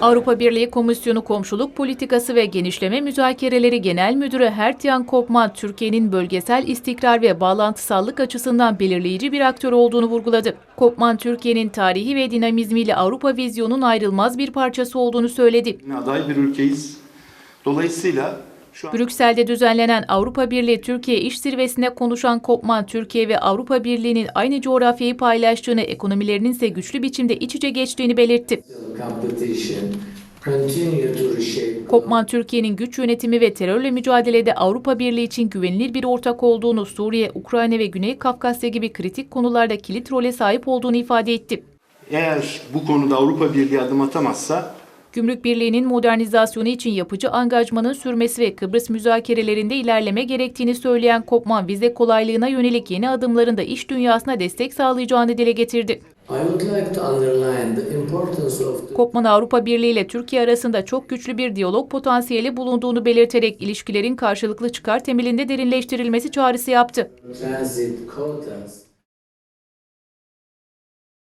Avrupa Birliği Komisyonu Komşuluk Politikası ve Genişleme Müzakereleri Genel Müdürü Hertyan Kopman, Türkiye'nin bölgesel istikrar ve bağlantısallık açısından belirleyici bir aktör olduğunu vurguladı. Kopman, Türkiye'nin tarihi ve dinamizmiyle Avrupa vizyonun ayrılmaz bir parçası olduğunu söyledi. aday bir ülkeyiz. Dolayısıyla Brüksel'de düzenlenen Avrupa Birliği Türkiye İş Zirvesi'nde konuşan Kopman, Türkiye ve Avrupa Birliği'nin aynı coğrafyayı paylaştığını, ekonomilerinin ise güçlü biçimde iç içe geçtiğini belirtti. Kopman, Türkiye'nin güç yönetimi ve terörle mücadelede Avrupa Birliği için güvenilir bir ortak olduğunu, Suriye, Ukrayna ve Güney Kafkasya gibi kritik konularda kilit role sahip olduğunu ifade etti. eğer bu konuda Avrupa Birliği adım atamazsa Gümrük Birliği'nin modernizasyonu için yapıcı angajmanın sürmesi ve Kıbrıs müzakerelerinde ilerleme gerektiğini söyleyen Kopman, vize kolaylığına yönelik yeni adımların da iş dünyasına destek sağlayacağını dile getirdi. Kopman Avrupa Birliği ile Türkiye arasında çok güçlü bir diyalog potansiyeli bulunduğunu belirterek ilişkilerin karşılıklı çıkar temelinde derinleştirilmesi çağrısı yaptı.